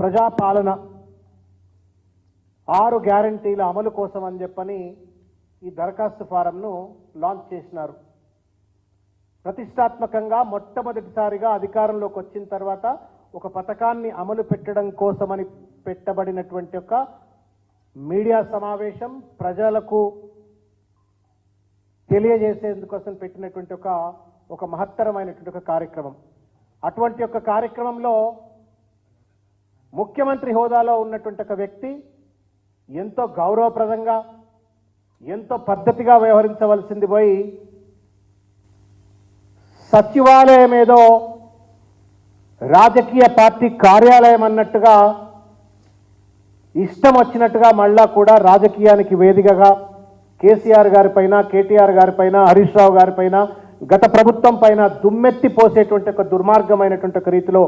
ప్రజాపాలన ఆరు గ్యారంటీల అమలు కోసం అని చెప్పని ఈ దరఖాస్తు ఫారంను లాంచ్ చేసినారు. ప్రతిష్టాత్మకంగా మొట్టమొదటిసారిగా అధికారంలోకి వచ్చిన తర్వాత ఒక పథకాన్ని అమలు పెట్టడం కోసమని పెట్టబడినటువంటి ఒక మీడియా సమావేశం ప్రజలకు తెలియజేసేందుకోసం పెట్టినటువంటి ఒక ఒక మహత్తరమైనటువంటి ఒక కార్యక్రమం. అటువంటి ఒక కార్యక్రమంలో ముఖ్యమంత్రి హోదాలో ఉన్నటువంటి ఒక వ్యక్తి ఎంతో గౌరవప్రదంగా ఎంతో పద్ధతిగా వ్యవహరించవలసింది పోయి సచివాలయం ఏదో రాజకీయ పార్టీ కార్యాలయం అన్నట్టుగా ఇష్టం వచ్చినట్టుగా మళ్ళా కూడా రాజకీయానికి వేదికగా కేసీఆర్ గారిపైన కేటీఆర్ గారిపైన హరీష్ రావు గారిపైన గత ప్రభుత్వం పైన దుమ్మెత్తి పోసేటువంటి ఒక దుర్మార్గమైనటువంటి ఒక రీతిలో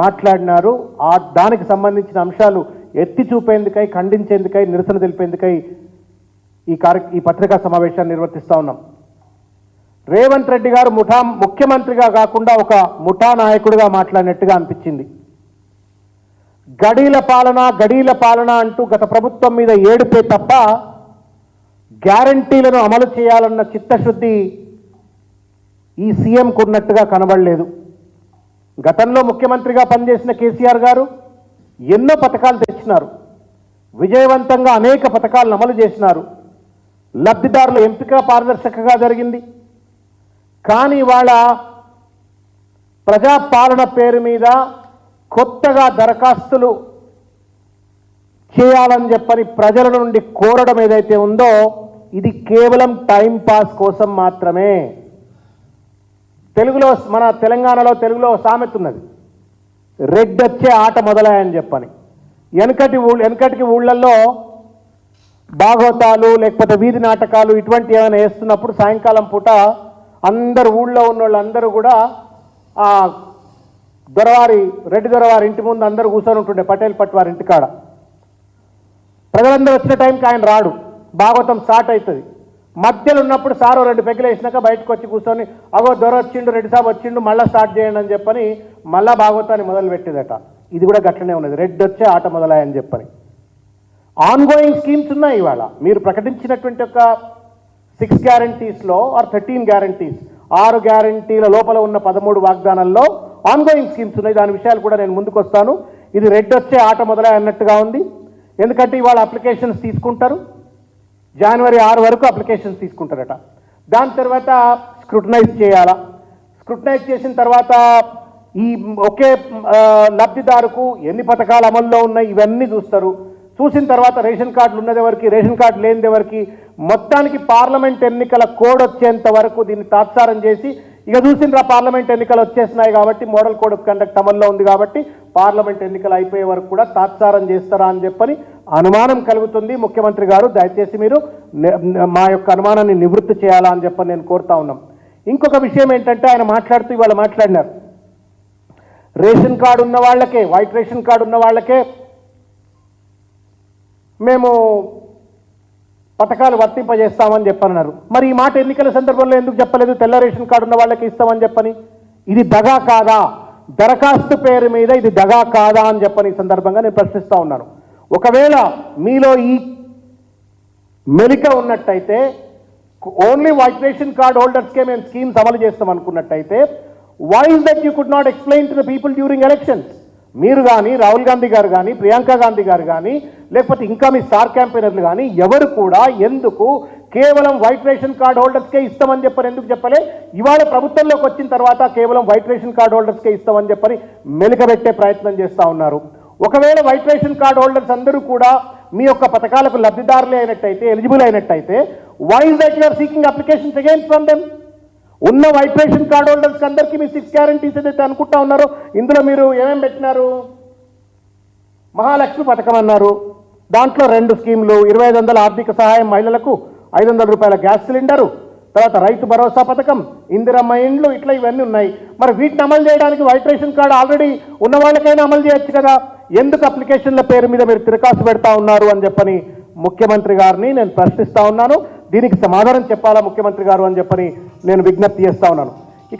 మాట్లాడినారు. ఆ దానికి సంబంధించిన అంశాలు ఎత్తి చూపేందుకై ఖండించేందుకై నిరసన తెలిపేందుకై ఈ కార్య ఈ పత్రికా సమావేశాన్ని నిర్వర్తిస్తూ ఉన్నాం. రేవంత్ రెడ్డి గారు ముఠా ముఖ్యమంత్రిగా కాకుండా ఒక ముఠా నాయకుడిగా మాట్లాడినట్టుగా అనిపించింది. గడీల పాలన గడీల పాలన అంటూ గత ప్రభుత్వం మీద ఏడుపే తప్ప గ్యారంటీలను అమలు చేయాలన్న చిత్తశుద్ధి ఈ సీఎంకు ఉన్నట్టుగా కనబడలేదు. గతంలో ముఖ్యమంత్రిగా పనిచేసిన కేసీఆర్ గారు ఎన్నో పథకాలు తెచ్చినారు. విజయవంతంగా అనేక పథకాలను అమలు చేసినారు. లబ్ధిదారుల ఎంపిక పారదర్శకంగా జరిగింది. కానీ ఇవాళ ప్రజాపాలన పేరు మీద కొత్తగా దరఖాస్తులు చేయాలని చెప్పని ప్రజల నుండి కోరడం ఏదైతే ఉందో ఇది కేవలం టైం పాస్ కోసం మాత్రమే. తెలుగులో మన తెలంగాణలో తెలుగులో సామెత ఉన్నది. రెడ్డొచ్చే ఆట మొదలాయని చెప్పని. వెనకటి ఊళ్ళ వెనకటికి ఊళ్ళల్లో భాగవతాలు లేకపోతే వీధి నాటకాలు ఇటువంటి ఏమైనా వేస్తున్నప్పుడు సాయంకాలం పూట అందరు ఊళ్ళో ఉన్న వాళ్ళందరూ కూడా ఆ దొరవారి రెడ్డి దొరవారి ఇంటి ముందు అందరూ కూర్చొని ఉంటుండే పటేల్ పట్వారి ఇంటికాడ. ప్రజలందరూ వచ్చిన టైంకి ఆయన రాడు. భాగవతం స్టార్ట్ అవుతుంది. మధ్యలో ఉన్నప్పుడు సారు రెండు పెగ్గులు వేసినాక బయటకు వచ్చి కూర్చొని అగో దొర వచ్చిండు రెడ్డి సాబ్ వచ్చిండు మళ్ళీ స్టార్ట్ చేయండి అని చెప్పని మళ్ళా భాగవతాన్ని మొదలుపెట్టేదట ఇది కూడా గట్లనే ఉన్నది. రెడ్ వచ్చే ఆట మొదలాయని చెప్పని. ఆన్ గోయింగ్ స్కీమ్స్ ఉన్నాయి ఇవాళ. మీరు ప్రకటించినటువంటి ఒక సిక్స్ గ్యారంటీస్లో ఆర్ థర్టీన్ గ్యారంటీస్ ఆరు గ్యారంటీల లోపల ఉన్న పదమూడు వాగ్దానాల్లో ఆన్గోయింగ్ స్కీమ్స్ ఉన్నాయి. దాని విషయాలు కూడా నేను ముందుకు వస్తాను ఇది రెడ్ వచ్చే ఆట మొదలై అన్నట్టుగా ఉంది. ఎందుకంటే ఇవాళ అప్లికేషన్స్ తీసుకుంటారు. జనవరి ఆరు వరకు అప్లికేషన్స్ తీసుకుంటారట దాని తర్వాత స్క్రూటనైజ్ చేయాలా? స్క్రూటనైజ్ చేసిన తర్వాత ఈ ఒకే లబ్ధిదారుకు ఎన్ని పథకాలు అమల్లో ఉన్నాయి ఇవన్నీ చూస్తారు. చూసిన తర్వాత రేషన్ కార్డులు ఉన్నది ఎవరికి రేషన్ కార్డు లేనిది ఎవరికి మొత్తానికి పార్లమెంట్ ఎన్నికల కోడ్ వచ్చేంత వరకు దీన్ని తాత్సారం చేసి ఇక చూసిండ్రా పార్లమెంట్ ఎన్నికలు వచ్చేసినాయి కాబట్టి మోడల్ కోడ్ ఆఫ్ కండక్ట్ అమల్లో ఉంది కాబట్టి పార్లమెంట్ ఎన్నికలు అయిపోయే వరకు కూడా తాత్సారం చేస్తారా అని చెప్పని అనుమానం కలుగుతుంది. ముఖ్యమంత్రి గారు దయచేసి మీరు మా యొక్క అనుమానాన్ని నివృత్తి చేయాలా అని చెప్పని నేను కోరుతా ఉన్నాం. ఇంకొక విషయం ఏంటంటే ఆయన మాట్లాడుతూ ఇవాళ మాట్లాడినారు. రేషన్ కార్డు ఉన్న వాళ్ళకే వైట్ రేషన్ కార్డు ఉన్న వాళ్ళకే మేము పథకాలు వర్తింపజేస్తామని చెప్పన్నారు మరి ఈ మాట ఎన్నికల సందర్భంలో ఎందుకు చెప్పలేదు? తెల్ల రేషన్ కార్డు ఉన్న వాళ్ళకి ఇస్తామని చెప్పని. ఇది దగా కాదా? దరఖాస్తు పేరు మీద ఇది దగా కాదా అని చెప్పని ఈ సందర్భంగా నేను ప్రశ్నిస్తా ఉన్నాను. ఒకవేళ మీలో ఈ మెలిక ఉన్నట్టయితే ఓన్లీ వైట్ రేషన్ కార్డ్ హోల్డర్స్కే మేము స్కీమ్స్ అమలు చేస్తాం అనుకున్నట్టయితే why is that you could not explain to the people during elections మీరు కానీ రాహుల్ గాంధీ గారు కానీ ప్రియాంక గాంధీ గారు కానీ లేకపోతే ఇంకా మీ స్టార్ క్యాంపెయినర్లు కానీ ఎవరు కూడా ఎందుకు కేవలం వైట్ రేషన్ కార్డ్ హోల్డర్స్కే ఇస్తామని చెప్పని ఎందుకు చెప్పలే? ఇవాళ ప్రభుత్వంలోకి వచ్చిన తర్వాత కేవలం వైట్ రేషన్ కార్డ్ హోల్డర్స్కే ఇస్తామని చెప్పని మెలికబెట్టే ప్రయత్నం చేస్తా ఉన్నారు. ఒకవేళ వైట్ రేషన్ కార్డ్ హోల్డర్స్ అందరూ కూడా మీ యొక్క పథకాలకు లబ్ధిదారులే అయినట్టయితే ఎలిజిబుల్ అయినట్టయితే why is that you're seeking applications again from them ఉన్న వైట్ రేషన్ కార్డ్ హోల్డర్స్ అందరికీ మీ సిక్స్ గ్యారంటీస్ ఏదైతే అనుకుంటా ఉన్నారో ఇందులో మీరు ఏమేమి పెట్టినారు? మహాలక్ష్మి పథకం అన్నారు. దాంట్లో రెండు స్కీములు ఇరవై ఐదు వందల ఆర్థిక సహాయం మహిళలకు ఐదు వందల రూపాయల గ్యాస్ సిలిండరు తర్వాత రైతు భరోసా పథకం ఇందిరమ్మ ఇండ్లు ఇట్లా ఇవన్నీ ఉన్నాయి. మరి వీటిని అమలు చేయడానికి వైట్ రేషన్ కార్డు ఆల్రెడీ ఉన్న వాళ్ళకైనా అమలు చేయొచ్చు కదా. ఎందుకు అప్లికేషన్ల పేరు మీద మీరు తిరకాసు పెడతా ఉన్నారు అని చెప్పని ముఖ్యమంత్రి గారిని నేను ప్రశ్నిస్తా ఉన్నాను. దీనికి సమాధానం చెప్పాలా ముఖ్యమంత్రి గారు అని చెప్పని నేను విజ్ఞప్తి చేస్తా ఉన్నాను.